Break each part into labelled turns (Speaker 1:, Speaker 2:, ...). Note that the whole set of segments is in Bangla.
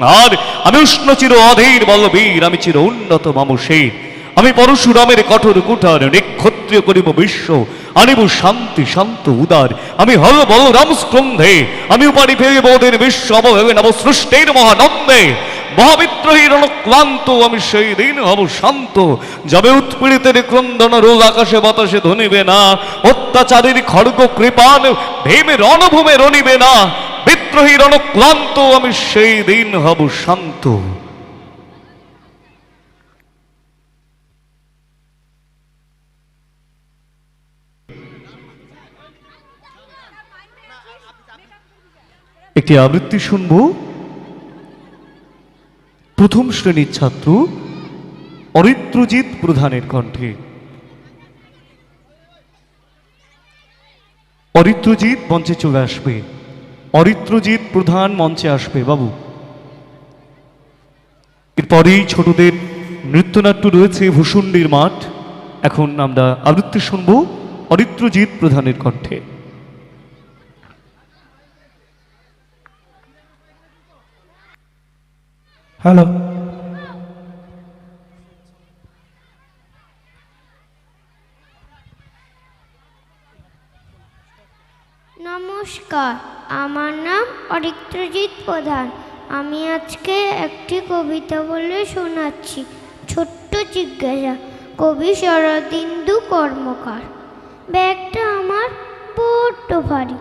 Speaker 1: সংহার আমি উষ্ণ চির অধীর বলবীর আমি চির উন্নত মামুষের আমি পরশুরামের কঠোর কুঠার, নিক্ষত্রিয় করিব বিশ্ব, আনিব শান্তি, শান্ত উদার। আমি হল বলরাম স্কন্ধে, আমি উপাড়ি ফেরিব ওদের বিশ্ব অবভেবে নব সৃষ্টির মহানন্দে। মহাবিদ্রোহীর ক্লান্ত আমি সেই দিন হব শান্ত। যাবে উৎপীড়িতের ক্রন্দন রোল আকাশে বাতাসে ধনিবে না। অত্যাচারীর খড়গ কৃপান ভেমে রণভূমে রনিবে না। বিদ্রোহীর ক্লান্ত, আমি সেই দিন হব শান্ত। একটি আবৃত্তি শুনব। প্রথম শ্রেণির ছাত্র অরিত্রজিৎ প্রধানের কণ্ঠে। অরিত্রজিৎ মঞ্চে চলে আসবে। অরিত্রজিৎ প্রধান মঞ্চে আসবে বাবু। এরপরেই ছোটদের নৃত্যনাট্য রয়েছে ভূষণ্ডির মাঠ। এখন আমরা আবৃত্তি শুনব অরিত্রজিৎ প্রধানের কণ্ঠে।
Speaker 2: হ্যালো।
Speaker 3: নমস্কার। আমার নাম অরিত্রজিৎ প্রধান। আমি আজকে একটি কবিতা বলে শোনাচ্ছি। ছোট্ট জিজ্ঞাসা, কবি শরদিন্দু কর্মকার? ব্যাগটা আমার বড্ড ভারী।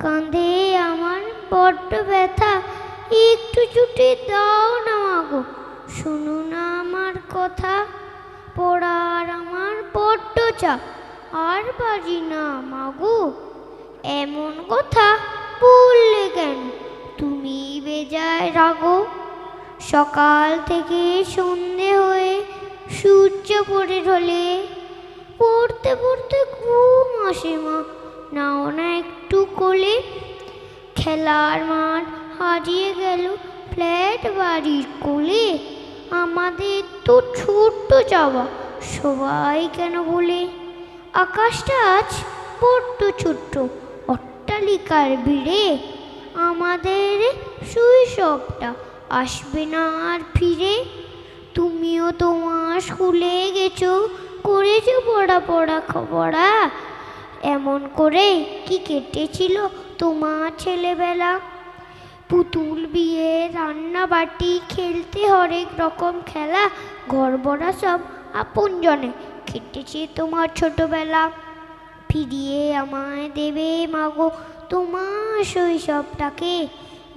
Speaker 3: কাঁধে আমার বড্ড ব্যথা। একটু ছুটি দাও না মাগো। শুনো না আমার কথা। পড়ার আমার বড্ড চাপ। আর পারি না মাগো। এমন কথা বললে কেন তুমি বেজায় রাগো। সকাল থেকে সন্ধে হয়ে সূর্য পড়ে ঢলে। পড়তে পড়তে ঘুম আসে মা। নাও না একটু কোলে। খেলার মাঠ হারিয়ে গেল ফ্ল্যাট বাড়ির কোলে। আমাদের তো ছোট্ট যাওয়া সবাই কেন বলে? আকাশটা আজ বড্ড ছোট্ট। অট্টালিকার ভিড়ে আমাদের শৈশবটা আসবে না আর ফিরে। তুমিও তোমার স্কুলে গেছো, করেছ পড়া পড়া খবরা। এমন করে কি কেটেছিল তোমার ছেলেবেলা? পুতুল বিয়ে, রান্না বাটি, খেলতে হরেক রকম খেলা ঘর ভরা সব আপনজনে কেটেছে তোমার ছোটবেলা। ফিরিয়ে আমায় দেবে মাগো তোমার শৈশবটাকে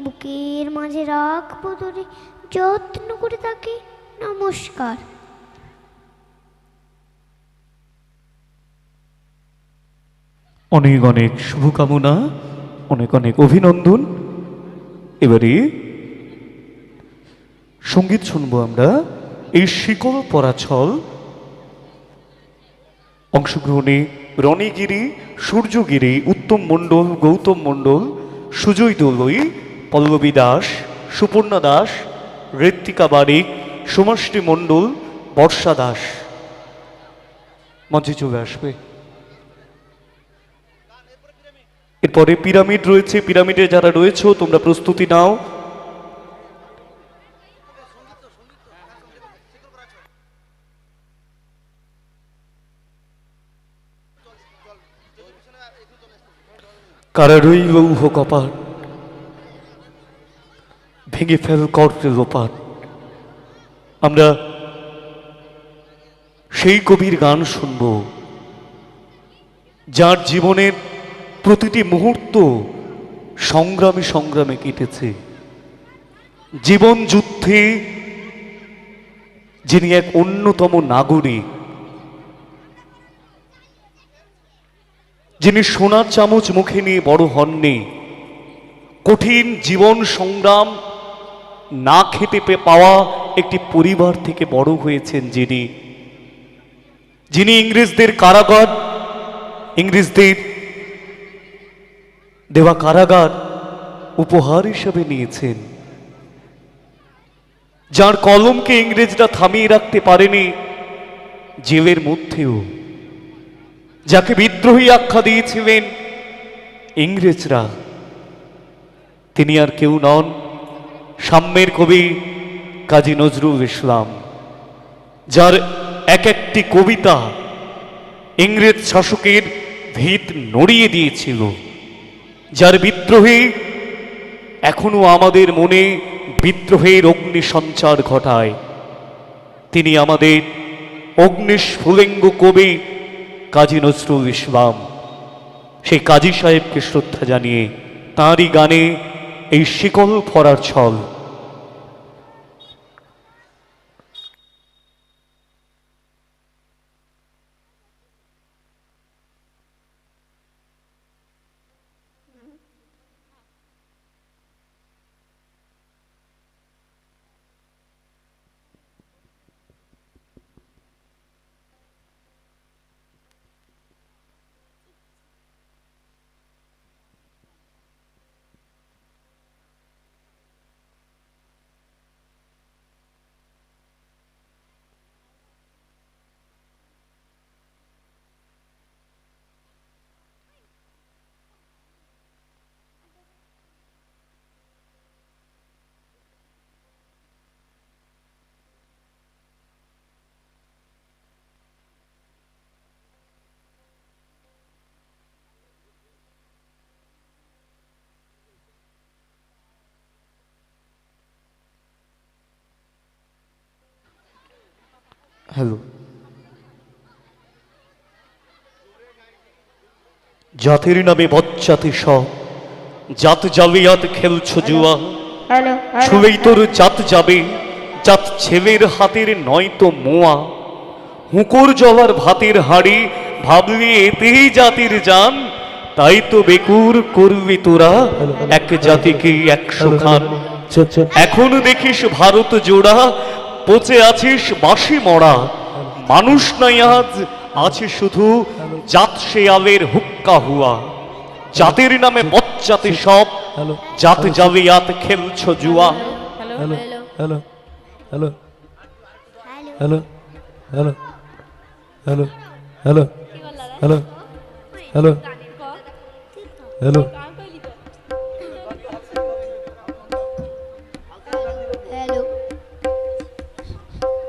Speaker 3: বুকের মাঝে রাখব ধরে যত্ন করে তাকে। নমস্কার।
Speaker 1: অনেক অনেক শুভকামনা, অনেক অনেক অভিনন্দন। এবারে সংগীত শুনব আমরা, এই শিকল পরাছল। অংশগ্রহণে রণিগিরি, সূর্যগিরি, উত্তম মণ্ডল, গৌতম মণ্ডল, সুজয় দোলই, পল্লবী দাস, সুপর্ণা দাস, ঋত্বিকা বারিক, সোমাশ্রী মণ্ডল, বর্ষা দাস। মঞ্চে চলে আসবে। এরপরে পিরামিড রয়েছে। পিরামিডে যারা রয়েছে, তোমরা প্রস্তুতি নাও। কারারই লৌহ কপাট ভেঙে ফেল কর্পে লোপাট। আমরা সেই কবির গান শুনব, যার জীবনের প্রতিটি মুহূর্ত সংগ্রামে সংগ্রামে কেটেছে। জীবন যুদ্ধে যিনি এক অন্যতম নাগরিক যিনি সোনার চামচ মুখে নিয়ে বড় হননি, কঠিন জীবন সংগ্রাম না খেতে পাওয়া একটি পরিবার থেকে বড় হয়েছেন যিনি। যিনি ইংরেজদের কারাগার, ইংরেজদের দেওয়া কারাগার উপহার হিসেবে নিয়েছেন। যার কলমকে ইংরেজরা থামিয়ে রাখতে পারেনি, জেলের মধ্যেও। যাকে বিদ্রোহী আখ্যা দিয়েছিলেন ইংরেজরা, তিনি আর কেউ নন সাম্যের কবি কাজী নজরুল ইসলাম, যার এক একটি কবিতা ইংরেজ শাসকের ভিত নড়িয়ে দিয়েছিল, যার বিদ্রোহে এখনও আমাদের মনে বিদ্রোহের অগ্নি সঞ্চার ঘটায়। তিনি আমাদের অগ্নিস্ফুলিঙ্গ কবি কাজী নজরুল ইসলাম। সেই কাজী সাহেবকে শ্রদ্ধা জানিয়ে তাঁরই গানে এই শিকল ফরার ছল হ্যালো। জাতির নামে বচ্চাতে সব জাত জালিয়াত খেলছ জুয়া। ছুলেই তোর জাত যাবে জাত ছেলের হাতের নয় তো মোয়া। হুঁকোর জলার ভাতের হাড়ি ভাবলি এতেই জাতির জান। তাই তো বেকুর করবি তোরা এক জাতিকে একশো খান। এখন দেখিস ভারত জোড়া পচে আছিস বাসি মরা মানুষ নাই আজ আছে শুধু জাত শেয়ালের হুক্কা হুয়া জাতের নামে বচ্চাতে সব
Speaker 2: হ্যালো
Speaker 1: জাত জালিয়াত খেলছ জুয়া
Speaker 2: hello hello hello hello hello hello hello hello hello hello
Speaker 3: hello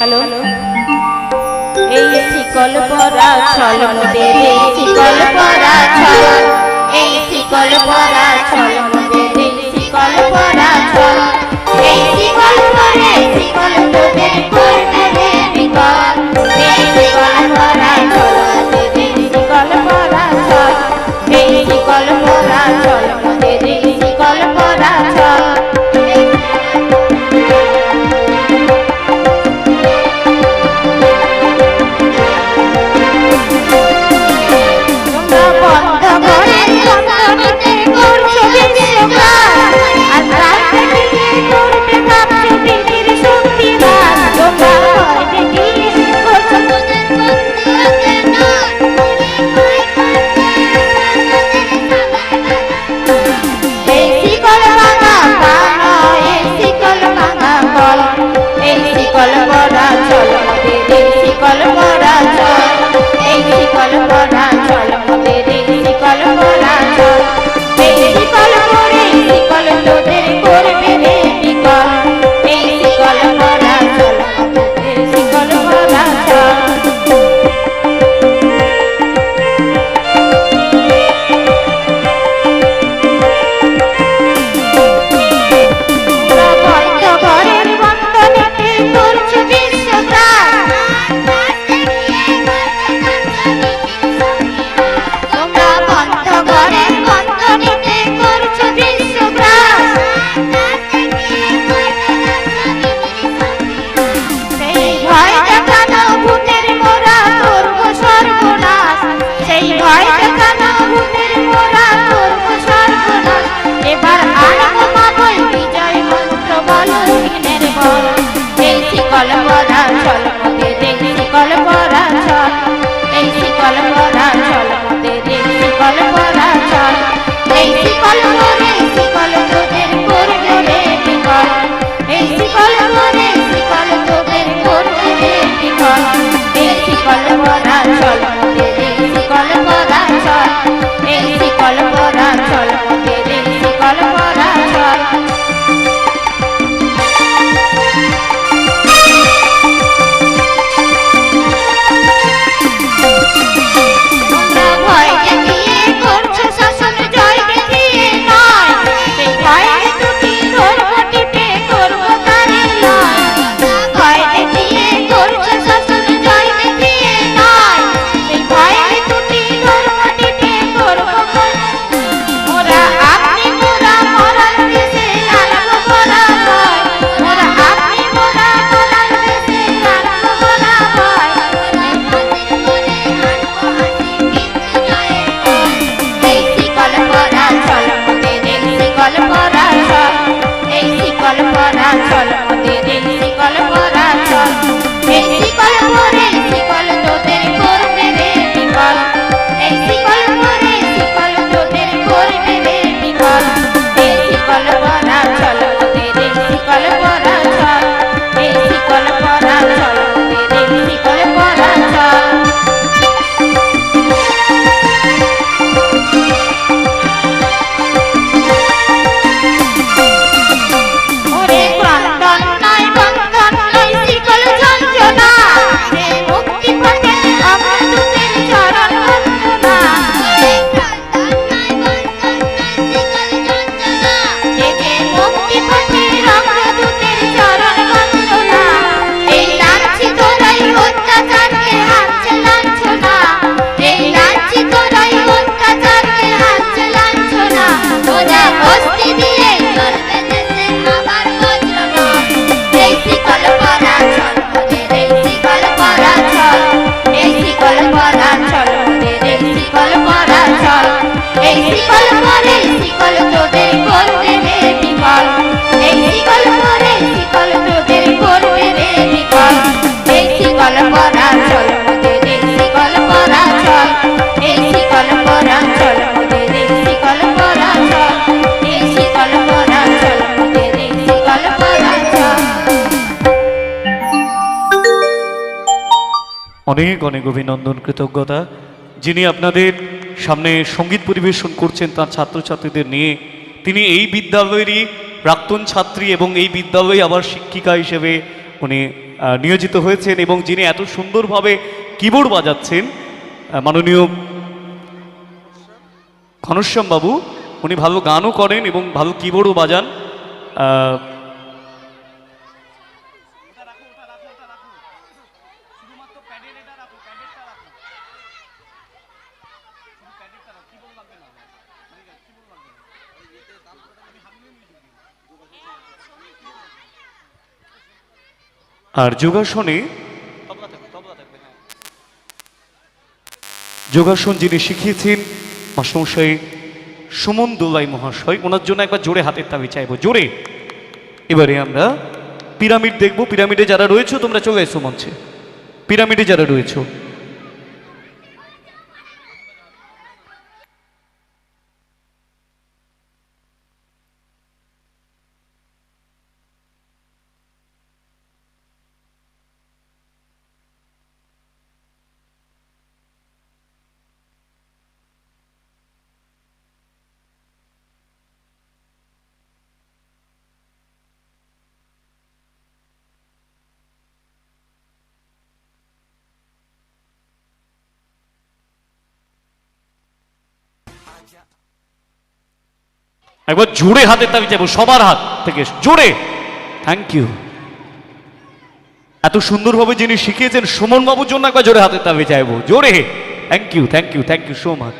Speaker 4: hello
Speaker 5: এই শিকল পরা ছল মোদের, এই শিকল পরা ছল, এই শিকল পরা ছল মোদের, এই শিকল পরা ছল, এই শিকল পরে শিকল তোদের করবে রে বিকল, এই শিকল পরা ছল মোদের, এই শিকল পরা ছল, এই শিকল পরা ছল
Speaker 1: অনেক অনেক অভিনন্দন, কৃতজ্ঞতা। যিনি আপনাদের সামনে সংগীত পরিবেশন করছেন তার ছাত্রছাত্রীদের নিয়ে, তিনি এই বিদ্যালয়েরই প্রাক্তন ছাত্রী এবং এই বিদ্যালয়ে আবার শিক্ষিকা হিসেবে উনি নিয়োজিত হয়েছেন এবং যিনি এত সুন্দরভাবে কিবোর্ড বাজাচ্ছেন মাননীয় ঘনশ্যাম বাবু উনি ভালো গানও করেন এবং ভালো কিবোর্ডও বাজান। আর যোগাসনে যোগাসন যিনি শিখিয়েছেন মাসমশাই সুমন দোলাই মহাশয় ওনার জন্য একবার জোরে হাতের তাবি চাইব জোরে। এবারে আমরা পিরামিড দেখব পিরামিডে যারা রয়েছে তোমরা চলে এসো মঞ্চে। পিরামিডে যারা রয়েছে একবার জোরে হাতের তাবি চাইব, সবার হাত থেকে জোরে। থ্যাংক ইউ এত সুন্দরভাবে যিনি শিখিয়েছেন সুমন বাবুর জন্য একবার জোরে হাতের তাবি চাইব। জোরে। Thank you thank you thank you so much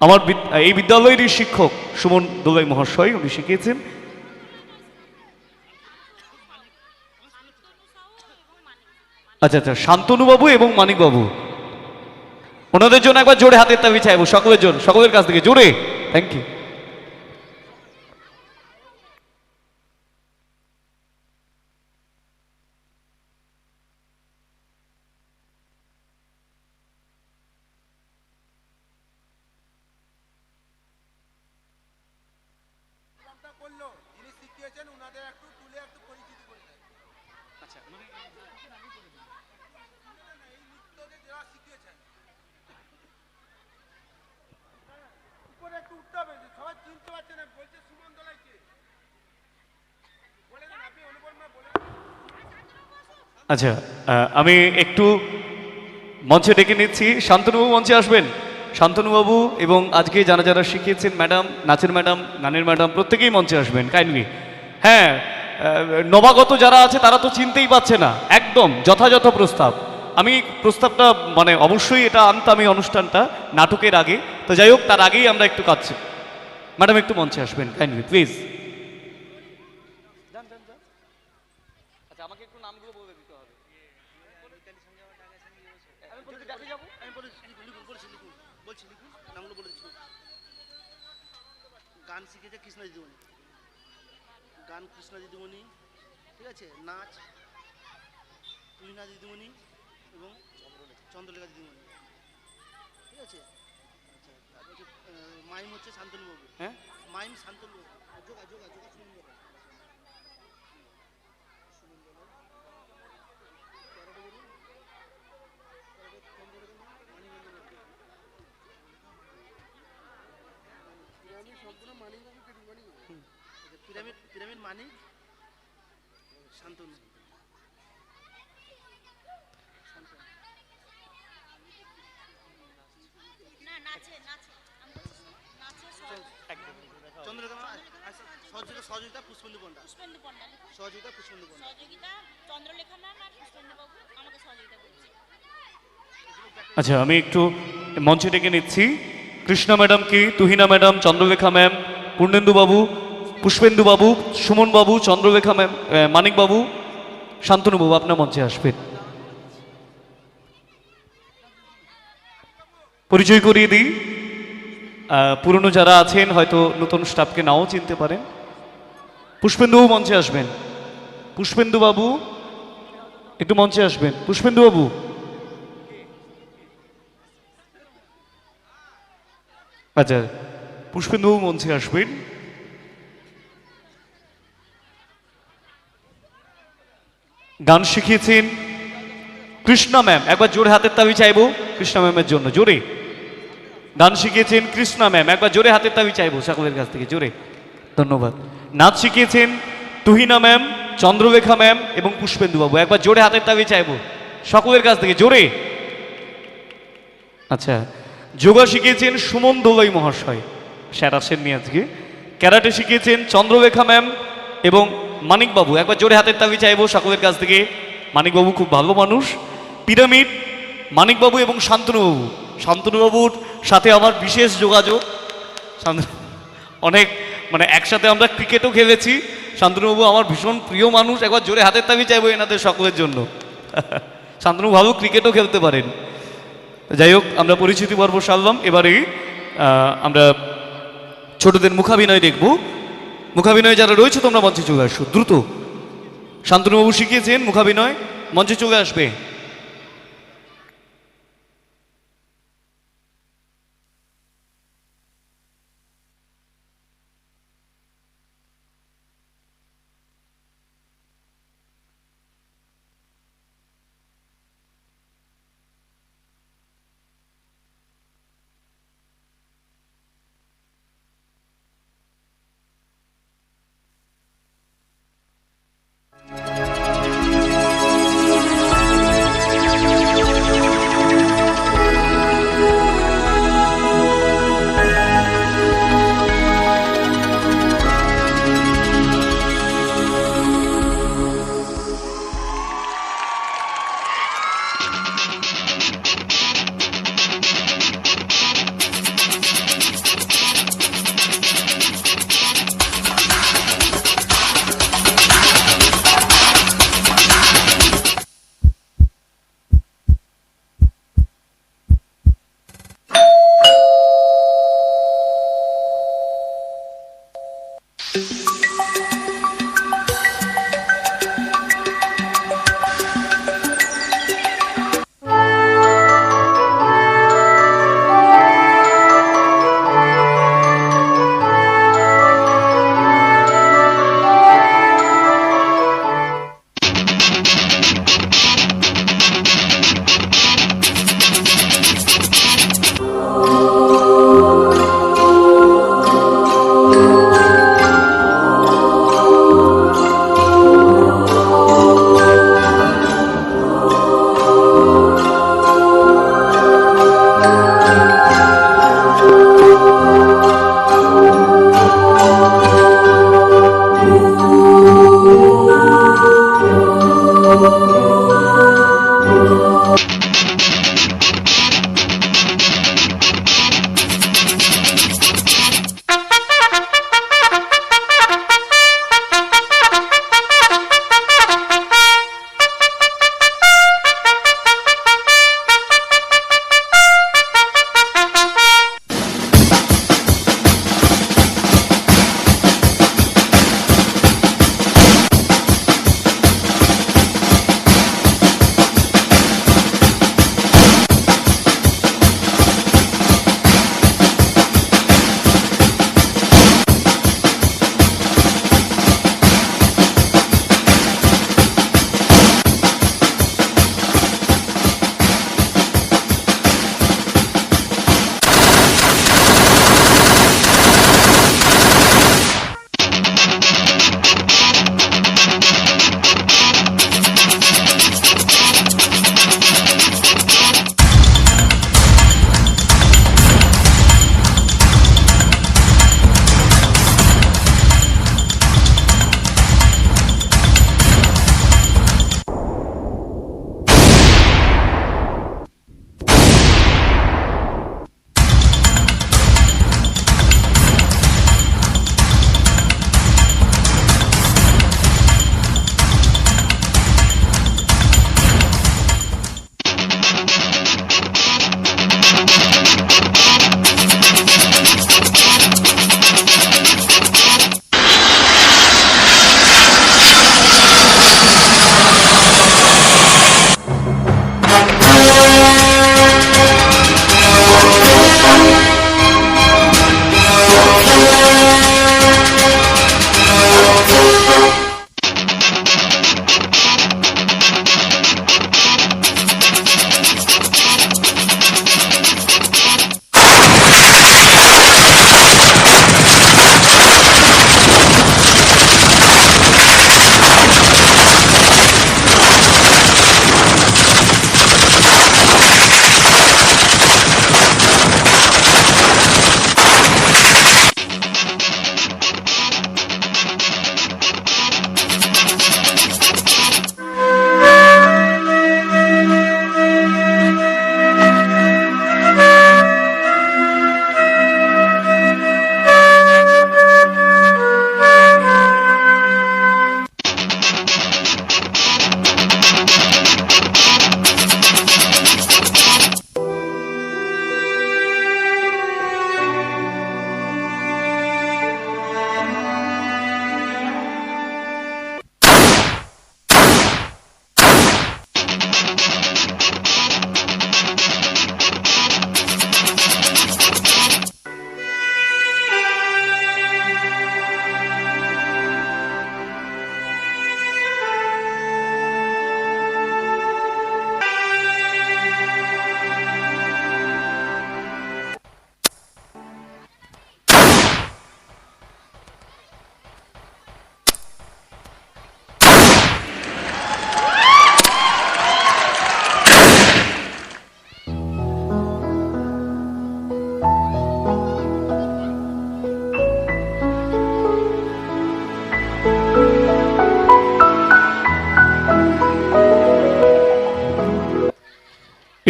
Speaker 1: আমার এই বিদ্যালয়েরই শিক্ষক সুমন দোলাই মহাশয়, উনি শিখিয়েছেন। আচ্ছা আচ্ছা শান্তনু বাবু এবং মানিকবাবু। ওনাদের জন্য একবার জোরে হাতের তাবি চাইব, সকলের জন্য, সকলের কাছ থেকে। জোরে। থ্যাংক ইউ
Speaker 6: নামটা করল যিনি শিখিয়েছেন ওনাদের একটু তুলে একটু পরিচিতি করে দেন এই নৃত্যকে উপরে একটু উঠতে হবে সবাই চিনতে পারছে না বলছে সুমন দলাই কে? বলে আপনি অনুপম বলে
Speaker 1: আচ্ছা আহ, আমি একটু মঞ্চে ডেকে নিচ্ছি। শান্তনুবাবু মঞ্চে আসবেন। শান্তনুবাবু এবং আজকে যারা যারা শিখিয়েছেন ম্যাডাম নাচের ম্যাডাম গানের ম্যাডাম প্রত্যেকেই মঞ্চে আসবেন কাইন্ডলি। হ্যাঁ নবাগত যারা আছে, তারা তো চিনতেই পারছে না। একদম, যথাযথ প্রস্তাব। আমি প্রস্তাবটা মানে অবশ্যই এটা আনতাম এই অনুষ্ঠানটা, নাটকের আগে। তো যাই হোক, তার আগেই আমরা একটু কাঁদছি। ম্যাডাম, একটু মঞ্চে আসবেন কাইন্ডলি প্লিজ আচ্ছা বলে
Speaker 6: দিচ্ছি। গান শিখেছে কৃষ্ণ দিদিমণি
Speaker 7: গান কৃষ্ণা দিদিমণি ঠিক আছে? নাচ কৃষ্ণা দিদিমণি এবং চন্দ্রলেখা। দিদিমণি। ঠিক আছে? আচ্ছা তারপর হচ্ছে মাইম হচ্ছে শান্তনুবাবু।
Speaker 1: হ্যাঁ?
Speaker 7: মাইম শান্তনুবাবু। যোগা যোগা যোগা শুনুন বলো তেরোটা বলুন তারপর চন্দ্রলেখা মানিক
Speaker 6: পিরামিড সম্পূর্ণ মানিকবাবু কেটে মানিকবাবু
Speaker 7: পিরামিড পিরামিড মানিক শান্তনু। আচ্ছা, সহযোগিতা সহযোগিতা পুষ্পেন্দু পণ্ডা।
Speaker 5: পুষ্পেন্দু পণ্ডা
Speaker 7: সহযোগিতা পুষ্পেন্দু পণ্ডা।
Speaker 5: সহযোগিতা চন্দ্রলেখা ম্যাম আর পুষ্পেন্দু বাবু আমাকে সহযোগিতা করেছে।
Speaker 1: আচ্ছা আমি একটু মঞ্চে ডেকে নিচ্ছি। কৃষ্ণা ম্যাডাম কি তুহিনা ম্যাডাম চন্দ্রলেখা ম্যাম পূর্ণেন্দু বাবু পুষ্পেন্দু বাবু, সুমন বাবু চন্দ্রলেখা ম্যাম মানিক বাবু, শান্তনু বাবু, আপনার মঞ্চে আসবেন। পরিচয় করিয়ে দিই। পুরনো যারা আছেন, হয়তো নতুন স্টাফকে নাও চিনতে পারেন। পুষ্পেন্দু বাবু মঞ্চে আসবেন। পুষ্পেন্দু বাবু, একটু মঞ্চে আসবেন। পুষ্পেন্দু বাবু। আচ্ছা পুষ্পেন্দুবাবু মঞ্চে আসবেন। গান শিখিয়েছেন। কৃষ্ণা ম্যাম, একবার জোরে হাতের তাবি চাইব। কৃষ্ণা ম্যামের জন্য, জোরে। গান শিখিয়েছেন কৃষ্ণা ম্যাম, একবার জোরে হাতের তাবি চাইব, সকলের কাছ থেকে, জোরে। ধন্যবাদ। নাচ শিখিয়েছেন তুহিনা ম্যাম চন্দ্রলেখা ম্যাম এবং পুষ্পেন্দুবাবু, একবার জোরে হাতের তাবি চাইব, সকলের কাছ থেকে, জোরে। আচ্ছা যোগা শিখিয়েছেন সুমন দোলাই মহাশয়, স্যার আসেননি আজকে। ক্যারাটে শিখিয়েছেন চন্দ্রলেখা ম্যাম এবং মানিকবাবু, একবার জোরে হাতের তাবি চাইব সকলের কাছ থেকে। মানিকবাবু খুব ভালো মানুষ। পিরামিড, মানিকবাবু এবং শান্তনুবাবু। শান্তনুবাবুর সাথে আমার বিশেষ যোগাযোগ। অনেক মানে একসাথে আমরা ক্রিকেটও খেলেছি। শান্তনুবাবু আমার ভীষণ প্রিয় মানুষ। একবার জোরে হাতের তাবি চাইব এনাদের সকলের জন্য। শান্তনু ভালো ক্রিকেটও খেলতে পারেন। যাই হোক, আমরা পরিচিতি পর্ব সারলাম। এবারে আমরা ছোটদের মুখাভিনয় দেখব। মুখাভিনয় যারা রয়েছে তোমরা মঞ্চে চলে আসো। দ্রুত। শান্তনুবাবু শিখিয়েছেন মুখাভিনয়। মঞ্চে চলে আসবে।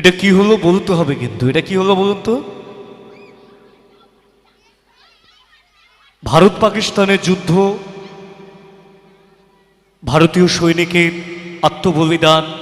Speaker 1: এটা কি হলো বলতে হবে কিন্তু, এটা কি হলো বলুন তো? ভারত পাকিস্তানের যুদ্ধ, ভারতীয় সৈনিকের আত্মবলিদান